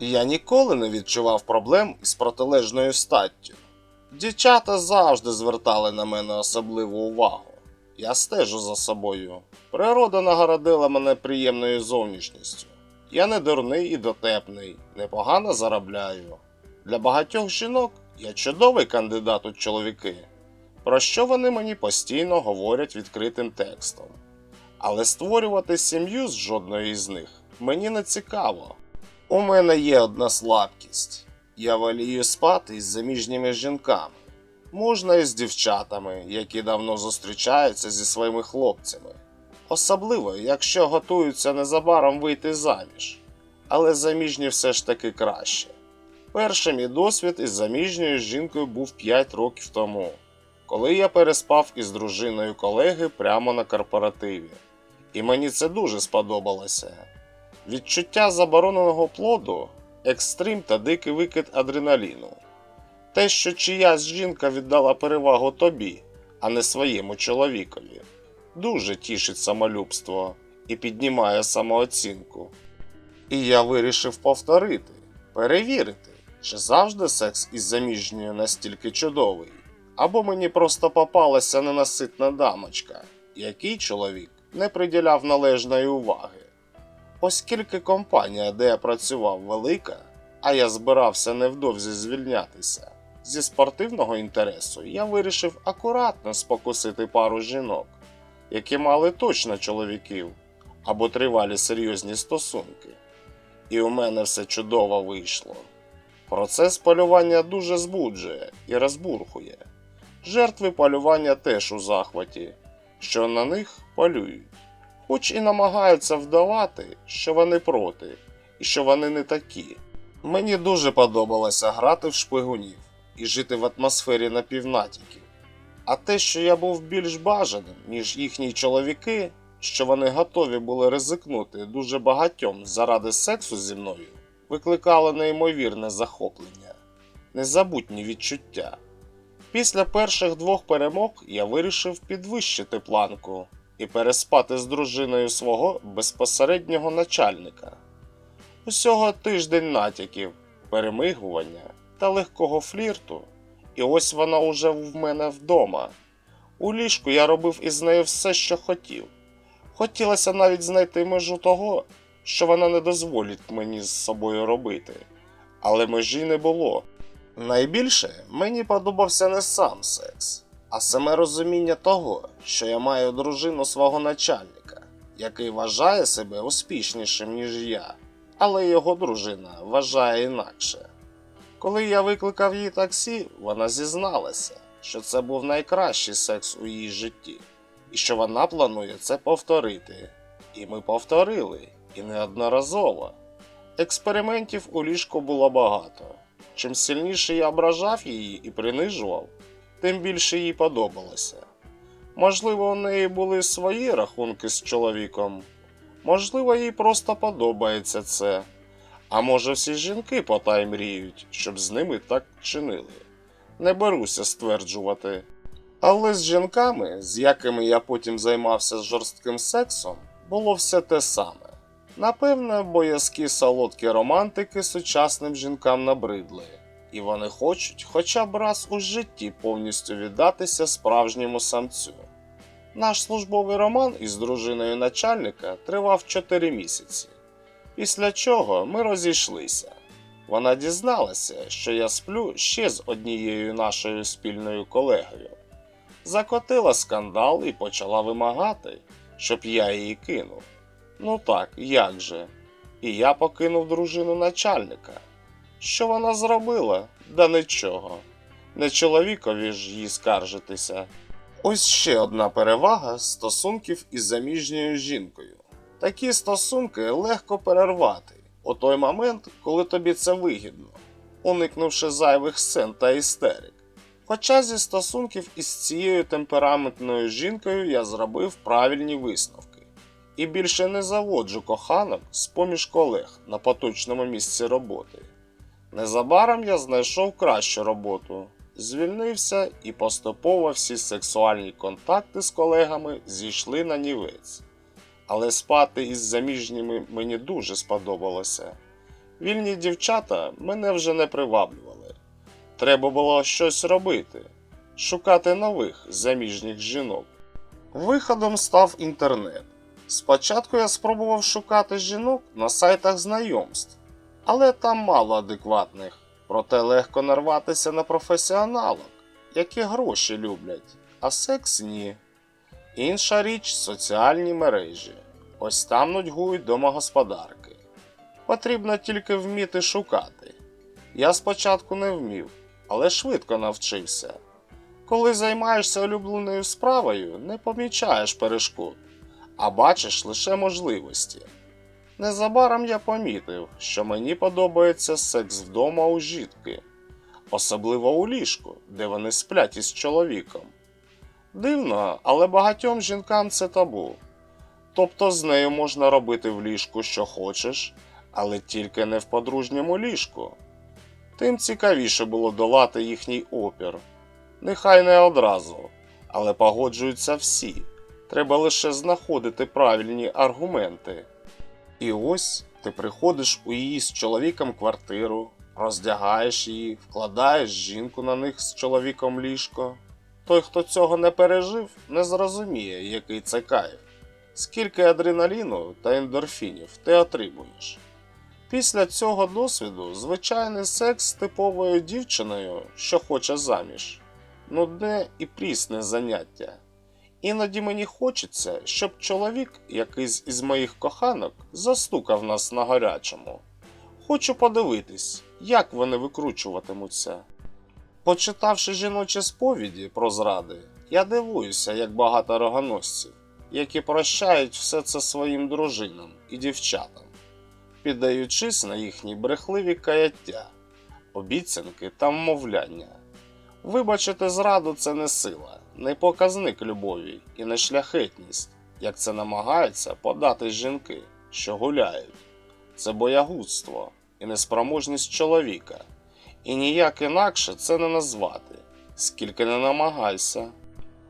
Я ніколи не відчував проблем із протилежною статтю. Дівчата завжди звертали на мене особливу увагу. Я стежу за собою. Природа нагородила мене приємною зовнішністю. Я не дурний і дотепний, непогано заробляю. Для багатьох жінок я чудовий кандидат у чоловіки, про що вони мені постійно говорять відкритим текстом. Але створювати сім'ю з жодної із них мені не цікаво. У мене є одна слабкість. Я волію спати із заміжніми жінками. Можна і з дівчатами, які давно зустрічаються зі своїми хлопцями. Особливо, якщо готуються незабаром вийти заміж. Але заміжні все ж таки краще. Перший мій досвід із заміжньою жінкою був 5 років тому, коли я переспав із дружиною колеги прямо на корпоративі. І мені це дуже сподобалося. Відчуття забороненого плоду, екстрим та дикий викид адреналіну. Те, що чиясь жінка віддала перевагу тобі, а не своєму чоловікові, дуже тішить самолюбство і піднімає самооцінку. І я вирішив повторити, перевірити, чи завжди секс із заміжньою настільки чудовий, або мені просто попалася ненаситна дамочка, який чоловік не приділяв належної уваги. Оскільки компанія, де я працював, велика, а я збирався невдовзі звільнятися зі спортивного інтересу, я вирішив акуратно спокусити пару жінок, які мали точно чоловіків або тривалі серйозні стосунки. І у мене все чудово вийшло. Процес полювання дуже збуджує і розбурхує. Жертви полювання теж у захваті, що на них полюють хоч і намагаються вдавати, що вони проти, і що вони не такі. Мені дуже подобалося грати в шпигунів і жити в атмосфері напівнатіків. А те, що я був більш бажаним, ніж їхні чоловіки, що вони готові були ризикнути дуже багатьом заради сексу зі мною, викликало неймовірне захоплення, незабутні відчуття. Після перших двох перемог я вирішив підвищити планку і переспати з дружиною свого безпосереднього начальника. Усього тиждень натяків, перемигування та легкого флірту, і ось вона уже в мене вдома. У ліжку я робив із нею все, що хотів. Хотілося навіть знайти межу того, що вона не дозволить мені з собою робити, але межі не було. Найбільше мені подобався не сам секс, а саме розуміння того, що я маю дружину свого начальника, який вважає себе успішнішим, ніж я, але його дружина вважає інакше. Коли я викликав їй таксі, вона зізналася, що це був найкращий секс у її житті, і що вона планує це повторити. І ми повторили, і неодноразово. Експериментів у ліжку було багато. Чим сильніше я ображав її і принижував, тим більше їй подобалося. Можливо, у неї були свої рахунки з чоловіком, можливо, їй просто подобається це. А може, всі жінки потай мріють, щоб з ними так чинили. Не беруся стверджувати. Але з жінками, з якими я потім займався жорстким сексом, було все те саме. Напевне, боязкі солодкі романтики сучасним жінкам набридли, і вони хочуть хоча б раз у житті повністю віддатися справжньому самцю. Наш службовий роман із дружиною начальника тривав 4 місяці, після чого ми розійшлися. Вона дізналася, що я сплю ще з однією нашою спільною колегою. Закотила скандал і почала вимагати, щоб я її кинув. Ну так, як же? І я покинув дружину начальника. Що вона зробила? Да нічого. Не чоловікові ж їй скаржитися. Ось ще одна перевага стосунків із заміжньою жінкою. Такі стосунки легко перервати у той момент, коли тобі це вигідно, уникнувши зайвих сцен та істерик. Хоча зі стосунків із цією темпераментною жінкою я зробив правильні висновки і більше не заводжу коханок з поміж колег на поточному місці роботи. Незабаром я знайшов кращу роботу, звільнився і поступово всі сексуальні контакти з колегами зійшли на нівець. Але спати із заміжніми мені дуже сподобалося. Вільні дівчата мене вже не приваблювали. Треба було щось робити, шукати нових заміжніх жінок. Виходом став інтернет. Спочатку я спробував шукати жінок на сайтах знайомств, але там мало адекватних, проте легко нарватися на професіоналок, які гроші люблять, а секс ні. Інша річ соціальні мережі. Ось там нудьгують домогосподарки. Потрібно тільки вміти шукати. Я спочатку не вмів, але швидко навчився. Коли займаєшся улюбленою справою, не помічаєш перешкод, а бачиш лише можливості. Незабаром я помітив, що мені подобається секс вдома у жітки, особливо у ліжку, де вони сплять із чоловіком. Дивно, але багатьом жінкам це табу. Тобто з нею можна робити в ліжку, що хочеш, але тільки не в подружньому ліжку. Тим цікавіше було долати їхній опір. Нехай не одразу, але погоджуються всі. Треба лише знаходити правильні аргументи. І ось ти приходиш у її з чоловіком квартиру, роздягаєш її, вкладаєш жінку на них з чоловіком ліжко. Той, хто цього не пережив, не зрозуміє, який це кайф, скільки адреналіну та ендорфінів ти отримуєш. Після цього досвіду звичайний секс з типовою дівчиною, що хоче заміж, нудне і прісне заняття. Іноді мені хочеться, щоб чоловік, якийсь із моїх коханок, застукав нас на гарячому. Хочу подивитись, як вони викручуватимуться. Почитавши жіночі сповіді про зради, я дивуюся, як багато рогоносців, які прощають все це своїм дружинам і дівчатам, піддаючись на їхні брехливі каяття, обіцянки та вмовляння. Вибачити зраду це не сила, не показник любові і не шляхетність, як це намагаються подати жінки, що гуляють. Це боягузтво і неспроможність чоловіка. І ніяк інакше це не назвати, скільки не намагайся.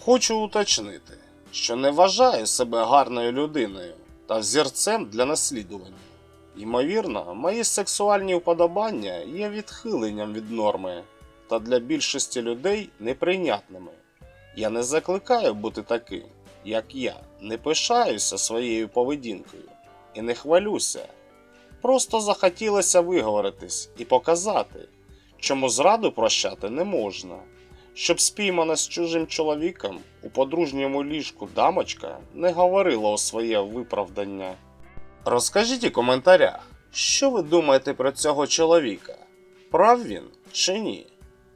Хочу уточнити, що не вважаю себе гарною людиною та взірцем для наслідування. Ймовірно, мої сексуальні вподобання є відхиленням від норми та для більшості людей неприйнятними. Я не закликаю бути таким, як я, не пишаюся своєю поведінкою і не хвалюся. Просто захотілося виговоритись і показати, чому зраду прощати не можна. Щоб спіймана з чужим чоловіком у подружньому ліжку дамочка не говорила у своє виправдання. Розкажіть у коментарях, що ви думаєте про цього чоловіка? Прав він чи ні?